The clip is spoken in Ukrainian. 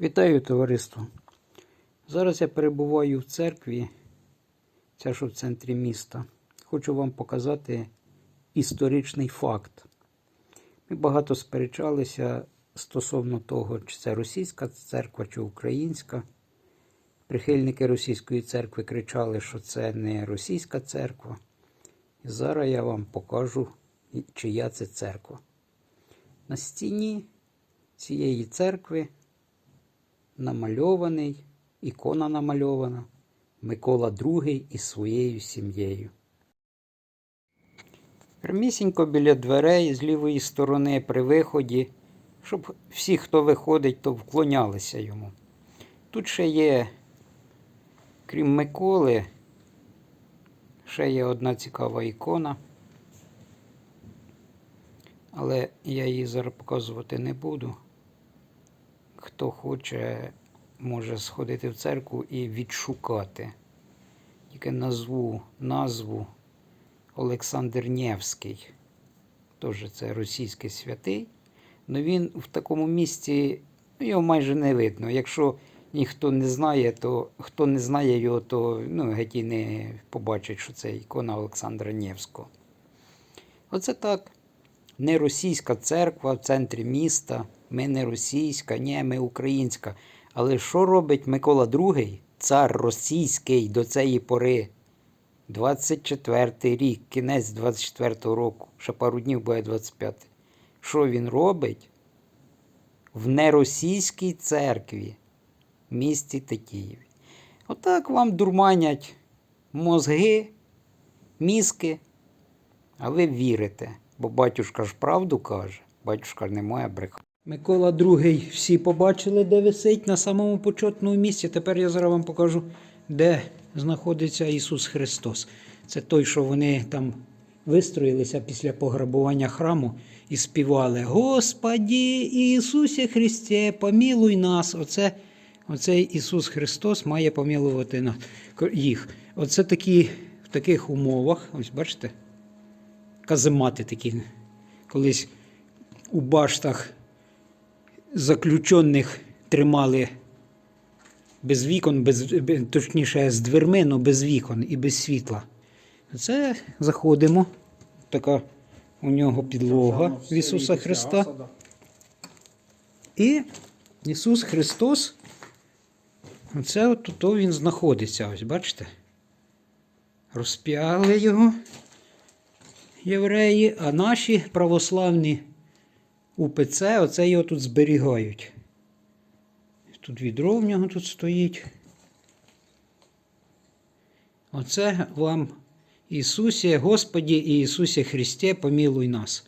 Вітаю товариство. Зараз я перебуваю в церкві, ця що в центрі міста. Хочу вам показати історичний факт. Ми багато сперечалися стосовно того, чи це російська церква, чи українська. Прихильники російської церкви кричали, що це не російська церква. І зараз я вам покажу, чия це церква. На стіні цієї церкви намальований, ікона намальована Микола II із своєю сім'єю. Прямісінько біля дверей з лівої сторони при виході, щоб всі, хто виходить, то вклонялися йому. Тут ще є, крім Миколи, ще є одна цікава ікона. Але я її зараз показувати не буду. Хто хоче, може сходити в церкву і відшукати. Тільки назву назву Олександр Нєвський. Теж це російський святий. але він в такому місці ну, його майже не видно. Якщо ніхто не знає, то хто не знає його, то ну, геть і не побачить, що це ікона Олександра Нєвського. Оце так. Не російська церква в центрі міста. Ми не російська, ні, ми українська. Але що робить Микола II, цар російський до цієї пори? 24 рік, кінець 24 року, ще пару днів буде 25. Що він робить? В неросійській церкві в місті Тетіїві. Отак вам дурманять мозги, мізки, а ви вірите, бо батюшка ж правду каже, батюшка не моя брехати. Микола II всі побачили, де висить на самому почетному місці. Тепер я зараз вам покажу, де знаходиться Ісус Христос. Це той, що вони там вистроїлися після пограбування храму і співали Господі Ісусі Христе, помілуй нас. Оце, Оцей Ісус Христос має помілувати їх. Оце такі, в таких умовах, ось бачите, каземати такі. Колись у баштах заключених тримали без вікон, без, точніше, з дверми, але без вікон і без світла. Це заходимо. Така у нього підлога в Ісуса Христа. І Ісус Христос. Оце от тут він знаходиться. Ось бачите? Розп'яли його євреї, а наші православні УПЦ оце його тут зберігають. Тут відро в нього тут стоїть. Оце вам Ісусі, Господі і Ісусі Христе, помілуй нас.